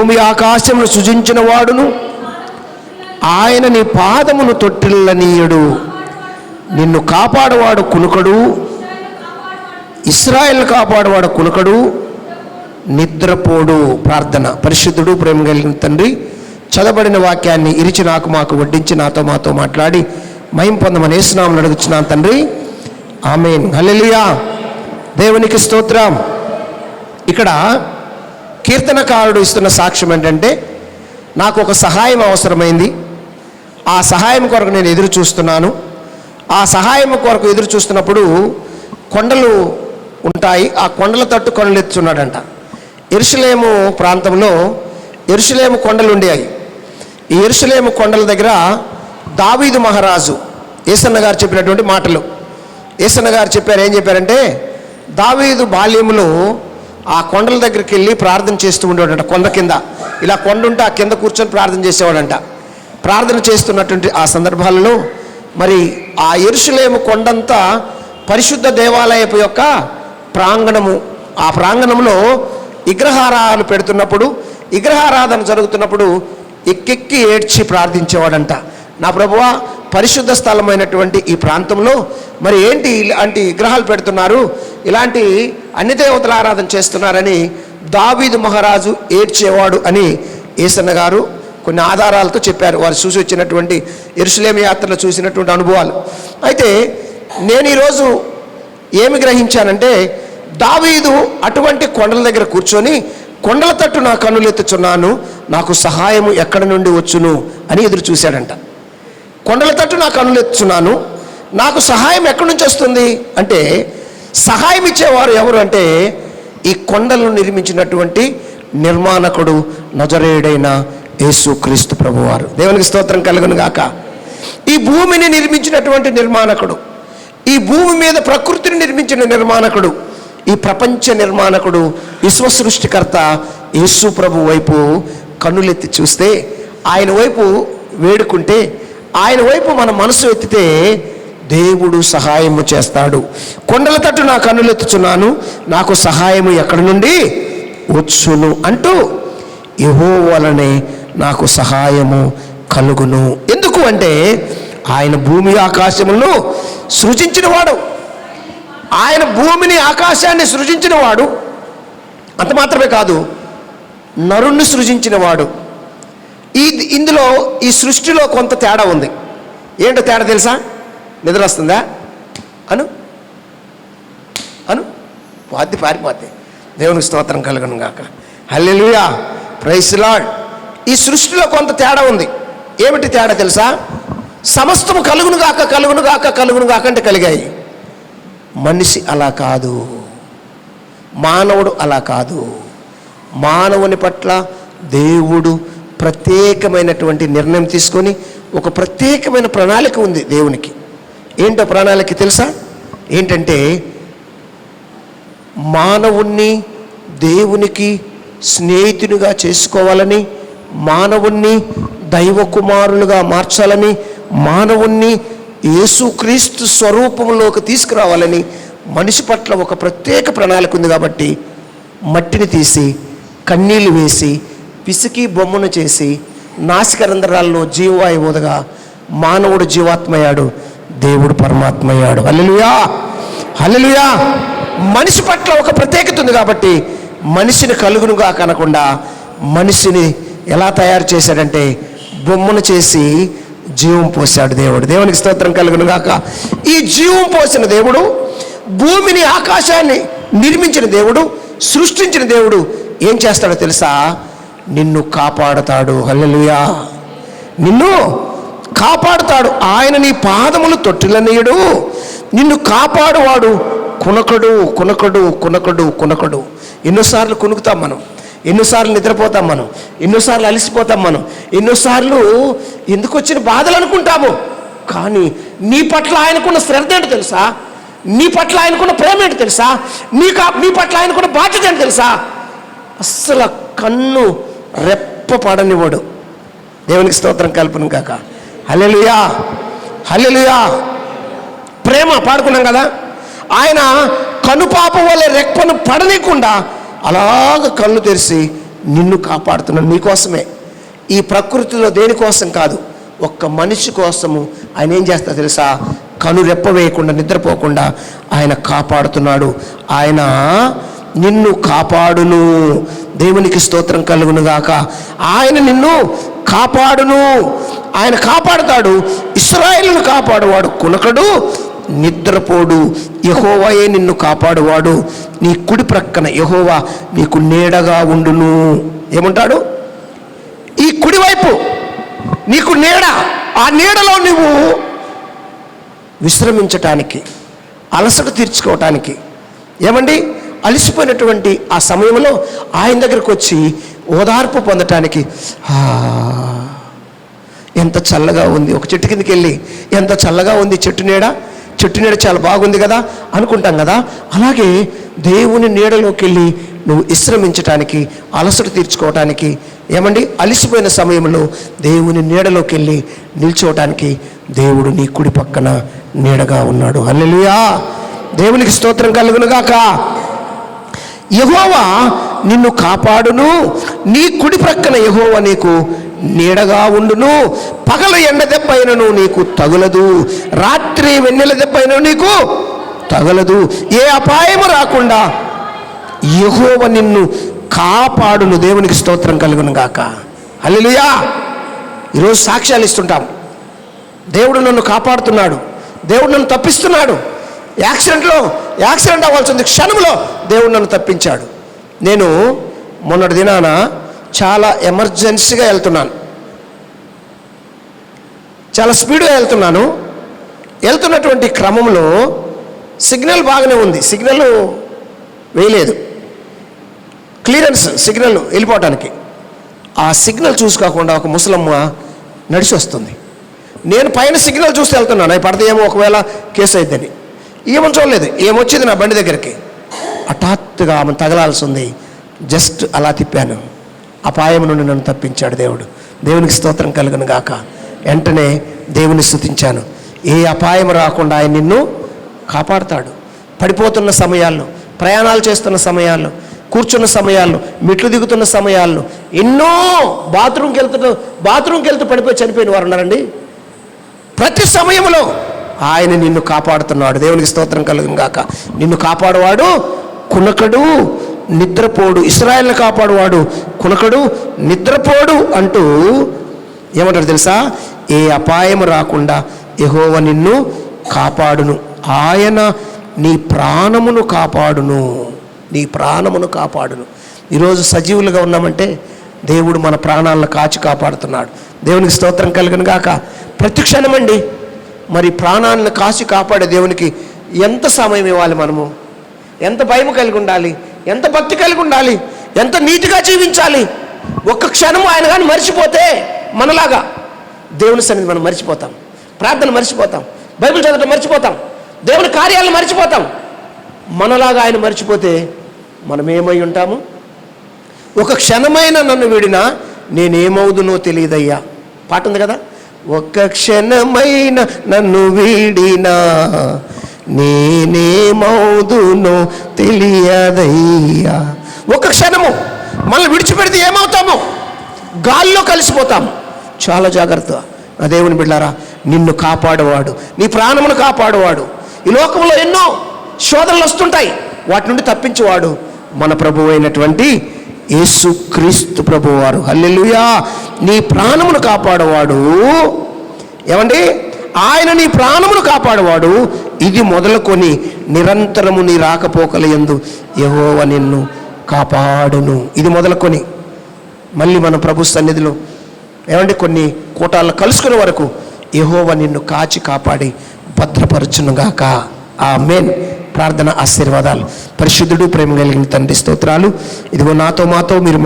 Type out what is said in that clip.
భూమి ఆకాశమును సృజించిన వాడును ఆయన నీ పాదమును తొట్టిల్లనీయుడు. నిన్ను కాపాడవాడు కునుకడు. ఇస్రాయల్ కాపాడువాడు కునుకడు. నిద్రపోడు ప్రార్థన. పరిశుద్ధుడు ప్రేమ కలిగిన తండ్రి చదబడిన వాక్యాన్ని ఇరిచి నాకు మాకు వడ్డించి నాతో మాతో మాట్లాడి మహిం పొందమని వేసునామని అడుగుతున్నాను తండ్రి. ఆమెన్. హలెలియా దేవునికి స్తోత్రం. ఇక్కడ కీర్తనకారుడు ఇస్తున్న సాక్ష్యం ఏంటంటే నాకు ఒక సహాయం అవసరమైంది. ఆ సహాయం కొరకు నేను ఎదురు చూస్తున్నాను. ఆ సహాయం కొరకు ఎదురు చూస్తున్నప్పుడు కొండలు ఉంటాయి. ఆ కొండల తట్టు కొండలు ఎత్తుచున్నాడంట ఎరుసలేము ప్రాంతంలో ఎరుసలేము కొండలు ఉండేవి. ఈ ఎరుసలేము కొండల దగ్గర దావీదు మహారాజు ఏసన్న గారు చెప్పినటువంటి మాటలు. ఏసన్న గారు చెప్పారు ఏం చెప్పారంటే దావీదు బాల్యములో ఆ కొండల దగ్గరికి వెళ్ళి ప్రార్థన చేస్తూ ఉండేవాడంట కొండ కింద. ఇలా కొండ ఉంటే ఆ కింద కూర్చొని ప్రార్థన చేసేవాడంట. ప్రార్థన చేస్తున్నటువంటి ఆ సందర్భాలలో మరి ఆ ఎరుసలేము కొండంతా పరిశుద్ధ దేవాలయపు యొక్క ప్రాంగణము. ఆ ప్రాంగణంలో విగ్రహారాధన పెడుతున్నప్పుడు విగ్రహారాధన జరుగుతున్నప్పుడు ఎక్కెక్కి ఏడ్చి ప్రార్థించేవాడంట. నా ప్రభువా పరిశుద్ధ స్థలమైనటువంటి ఈ ప్రాంతంలో మరి ఏంటి ఇలాంటి విగ్రహాలు పెడుతున్నారు? ఇలాంటి అన్ని దేవతల ఆరాధన చేస్తున్నారని దావీదు మహారాజు ఏడ్చేవాడు అని ఏసన్న గారు కొన్ని ఆధారాలతో చెప్పారు. వారు చూసి వచ్చినటువంటి ఎరుసలేమ యాత్రలో చూసినటువంటి అనుభవాలు. అయితే నేను ఈరోజు ఏమి గ్రహించానంటే దావీదు అటువంటి కొండల దగ్గర కూర్చొని కొండల తట్టు నా కన్నులెత్తుచున్నాను నాకు సహాయము ఎక్కడి నుండి వచ్చును అని ఎదురు చూశాడంట. కొండల తట్టు నా కన్నులెత్తుచున్నాను నాకు సహాయం ఎక్కడి నుంచి వస్తుంది? అంటే సహాయం ఇచ్చేవారు ఎవరు అంటే ఈ కొండలను నిర్మించినటువంటి నిర్మాణకుడు నజరేయుడైన యేసు క్రీస్తు ప్రభువారు. దేవునికి స్తోత్రం కలుగును గాక. ఈ భూమిని నిర్మించినటువంటి నిర్మాణకుడు ఈ భూమి మీద ప్రకృతిని నిర్మించిన నిర్మాణకుడు ఈ ప్రపంచ నిర్మాణకుడు విశ్వ సృష్టికర్త యేసు ప్రభు వైపు కన్నులెత్తి చూస్తే ఆయన వైపు వేడుకుంటే ఆయన వైపు మన మనసు ఎత్తితే దేవుడు సహాయము చేస్తాడు. కొండల తట్టు నా కన్నులెత్తుచున్నాను. నాకు సహాయము ఎక్కడి నుండి? వచ్చును అంటూ యహో వలనే నాకు సహాయము కలుగును. ఎందుకు అంటే ఆయన భూమి ఆకాశములను సృజించినవాడు. ఆయన భూమిని ఆకాశాన్ని సృజించినవాడు. అంత మాత్రమే కాదు నరుణ్ణి సృజించినవాడు. ఈ ఇందులో ఈ సృష్టిలో కొంత తేడా ఉంది. ఏంటో తేడా తెలుసా? నిద్ర వస్తుందా అను? అను పాతి. పారిపోతే దేవునికి స్తోత్రం కలుగును గాక. హల్లెలుయా. ప్రైస్ లాడ్ ఈ సృష్టిలో కొంత తేడా ఉంది. ఏమిటి తేడా తెలుసా? సమస్తము కలుగును గాక కలుగును గాక కలుగును గాక అంటే కలిగాయి. మనిషి అలా కాదు. మానవుడు అలా కాదు. మానవుని పట్ల దేవుడు ప్రత్యేకమైనటువంటి నిర్ణయం తీసుకొని ఒక ప్రత్యేకమైన ప్రణాళిక ఉంది దేవునికి. ఏంటో ప్రాణాలకి తెలుసా? ఏంటంటే మానవుణ్ణి దేవునికి స్నేహితునిగా చేసుకోవాలని మానవుణ్ణి దైవ కుమారులుగా మార్చాలని మానవుణ్ణి యేసుక్రీస్తు స్వరూపంలోకి తీసుకురావాలని మనిషి పట్ల ఒక ప్రత్యేక ప్రణాళిక ఉంది కాబట్టి మట్టిని తీసి కన్నీళ్ళు వేసి పిసికి బొమ్మను చేసి నాసికరంధ్రాల్లో జీవవాయు ఊదగా మానవుడు జీవాత్మయ్యాడు. దేవుడు పరమాత్మయ్యాడు. హల్లెలూయా! హల్లెలూయా! మనిషి పట్ల ఒక ప్రత్యేకత ఉంది కాబట్టి మనిషిని కలుగునుగా కనకుండా మనిషిని ఎలా తయారు చేశాడంటే బొమ్మను చేసి జీవం పోశాడు దేవుడు. దేవునికి స్తోత్రం కలుగును గాక ఈ జీవం పోసిన దేవుడు భూమిని ఆకాశాన్ని నిర్మించిన దేవుడు సృష్టించిన దేవుడు ఏం చేస్తాడో తెలుసా? నిన్ను కాపాడతాడు. హల్లెలూయా! నిన్ను కాపాడుతాడు. ఆయన నీ పాదములు తొట్టిలనీయుడు. నిన్ను కాపాడువాడు కునకడు కునకడు కునకడు కునకడు. ఎన్నోసార్లు కునుకుతాం మనం. ఎన్నోసార్లు నిద్రపోతాం మనం. ఎన్నోసార్లు అలసిపోతాం మనం. ఎన్నోసార్లు ఎందుకు వచ్చిన బాధలు అనుకుంటాము కానీ నీ పట్ల ఆయనకున్న శ్రద్ధ ఏంటో తెలుసా? నీ పట్ల ఆయనకున్న ప్రేమ ఏంటో తెలుసా? నీ కా నీ పట్ల ఆయనకున్న బాధ్యత ఏంటో తెలుసా? అస్సలు కన్ను రెప్ప పడనివాడు దేవునికి స్తోత్రం కల్పన కాక హల్లెలూయా. హల్లెలూయా. ప్రేమ పాడుకున్నాం కదా? ఆయన కనుపాప వల్ల రెప్పను పడనీయకుండా అలాగ కళ్ళు తెరిచి నిన్ను కాపాడుతున్నాడు నీకోసమే. ఈ ప్రకృతిలో దేనికోసం కాదు ఒక్క మనిషి కోసము ఆయన ఏం చేస్తా తెలుసా? కను రెప్ప వేయకుండా నిద్రపోకుండా ఆయన కాపాడుతున్నాడు. ఆయన నిన్ను కాపాడును. దేవునికి స్తోత్రం కలుగునుగాక. ఆయన నిన్ను కాపాడును. ఆయన కాపాడుతాడు. ఇస్రాయిల్ను కాపాడువాడు కునకడు నిద్రపోడు. యహోవాయే నిన్ను కాపాడువాడు. నీ కుడి ప్రక్కన యహోవా నీకు నీడగా ఉండును. ఏమంటాడు? ఈ కుడివైపు నీకు నీడ ఆ నీడలో నువ్వు విశ్రమించటానికి అలసట తీర్చుకోవటానికి ఏమండి? అలసిపోయినటువంటి ఆ సమయంలో ఆయన దగ్గరకు వచ్చి ఓదార్పు పొందటానికి ఎంత చల్లగా ఉంది ఒక చెట్టు కిందకి వెళ్ళి ఎంత చల్లగా ఉంది చెట్టు నీడ చెట్టు నీడ చాలా బాగుంది కదా అనుకుంటాం కదా. అలాగే దేవుని నీడలోకి వెళ్ళి నువ్వు విశ్రమించటానికి అలసట తీర్చుకోవటానికి ఏమండి? అలిసిపోయిన సమయంలో దేవుని నీడలోకి వెళ్ళి నిల్చోవటానికి దేవుడు నీ కుడి పక్కన నీడగా ఉన్నాడు. అల్లెలుయా దేవునికి స్తోత్రం కలుగునుగాక యహోవా నిన్ను కాపాడును. నీ కుడి ప్రక్కన యహోవ నీకు నీడగా ఉండును. పగల ఎండ దెబ్బైనను నీకు తగులదు. రాత్రి వెన్నెల దెబ్బైన నీకు తగలదు. ఏ అపాయము రాకుండా యహోవ నిన్ను కాపాడును. దేవునికి స్తోత్రం కలుగును గాక. హల్లెలూయా. ఈరోజు సాక్ష్యాలు ఇస్తుంటాం. దేవుడు నన్ను కాపాడుతున్నాడు. దేవుడు నన్ను తప్పిస్తున్నాడు. యాక్సిడెంట్లో యాక్సిడెంట్ అవ్వాల్సింది క్షణంలో దేవుడు నన్ను తప్పించాడు. నేను మొన్నటి దినాన చాలా ఎమర్జెన్సీగా వెళ్తున్నాను. చాలా స్పీడ్గా వెళ్తున్నాను. వెళ్తున్నటువంటి క్రమంలో సిగ్నల్ బాగానే ఉంది. సిగ్నల్ వేయలేదు. క్లియరెన్స్ సిగ్నల్ వెళ్ళిపోవటానికి. ఆ సిగ్నల్ చూసుకోకుండా ఒక ముసలమ్మ నడిచి వస్తుంది. నేను పైన సిగ్నల్ చూసి వెళ్తున్నాను. అవి పడితే ఏమో ఒకవేళ కేసు అయిద్దని. ఏమని చూడలేదు. ఏమొచ్చింది నా బండి దగ్గరికి? హఠాత్తుగా ఆమె తగలాల్సి ఉంది జస్ట్ అలా తిప్పాను. అపాయం నుండి నన్ను తప్పించాడు దేవుడు. దేవునికి స్తోత్రం కలుగును గాక. వెంటనే దేవుని స్తుతించాను ఏ అపాయం రాకుండా ఆయన నిన్ను కాపాడుతాడు. పడిపోతున్న సమయాల్లో ప్రయాణాలు చేస్తున్న సమయాల్లో కూర్చున్న సమయాల్లో మెట్లు దిగుతున్న సమయాల్లో ఎన్నో బాత్రూమ్కి వెళ్తున్న బాత్రూమ్కి వెళ్తూ పడిపోయి చనిపోయిన వారు ఉన్నారండి. ప్రతి సమయంలో ఆయన నిన్ను కాపాడుతున్నాడు. దేవునికి స్తోత్రం కలుగును గాక. నిన్ను కాపాడువాడు కునకడు నిద్రపోడు. ఇస్రాయల్ని కాపాడువాడు కునకడు నిద్రపోడు అంటూ ఏమంటారు తెలుసా? ఏ అపాయం రాకుండా యహోవ నిన్ను కాపాడును. ఆయన నీ ప్రాణమును కాపాడును. నీ ప్రాణమును కాపాడును. ఈరోజు సజీవులుగా ఉన్నామంటే దేవుడు మన ప్రాణాలను కాచి కాపాడుతున్నాడు. దేవునికి స్తోత్రం కలిగిన గాక. ప్రతి క్షణమండి మరి ప్రాణాన్ని కాచి కాపాడే దేవునికి ఎంత సమయం ఇవ్వాలి మనము? ఎంత భయం కలిగి ఉండాలి? ఎంత భక్తి కలిగి ఉండాలి? ఎంత నీతిగా జీవించాలి? ఒక్క క్షణం ఆయన కానీ మర్చిపోతే మనలాగా దేవుని సన్నిధి మనం మర్చిపోతాం. ప్రార్థన మర్చిపోతాం. బైబిల్ చదవటం మర్చిపోతాం. దేవుని కార్యాలను మర్చిపోతాం. మనలాగా ఆయన మర్చిపోతే మనం ఏమై ఉంటాము? ఒక క్షణమైన నన్ను విడినా నేనేమవుదునో తెలియదయ్యా. పాట ఉంది కదా? ఒక్క క్షణమైన నన్ను వీడినా నేనేమవుదునో తెలియదయ్యా. ఒక క్షణము మళ్ళీ విడిచిపెడితే ఏమవుతాము? గాల్లో కలిసిపోతాము. చాలా జాగ్రత్త. నా దేవుని బిడ్డారా నిన్ను కాపాడువాడు నీ ప్రాణమును కాపాడువాడు. ఈ లోకంలో ఎన్నో శోధనలు వస్తుంటాయి. వాటి నుండి తప్పించేవాడు మన ప్రభు అయినటువంటి యేసు క్రీస్తు ప్రభువారు. హల్లెలుయా. నీ ప్రాణమును కాపాడేవాడు. ఏమండి? ఆయన నీ ప్రాణమును కాపాడేవాడు. ఇది మొదలుకొని నిరంతరము నీ రాకపోకల యందు యహోవ నిన్ను కాపాడును. ఇది మొదలుకొని మళ్ళీ మన ప్రభు సన్నిధిలో ఏమండి? కొన్ని కూటాలను కలుసుకునే వరకు యహోవ నిన్ను కాచి కాపాడి భద్రపరచునుగాక. ఆ మెయిన్ ప్రార్థన ఆశీర్వాదాలు. పరిశుద్ధుడు ప్రేమ కలిగిన తండ్రి స్తోత్రాలు. ఇదిగో నాతో మాతో మీరు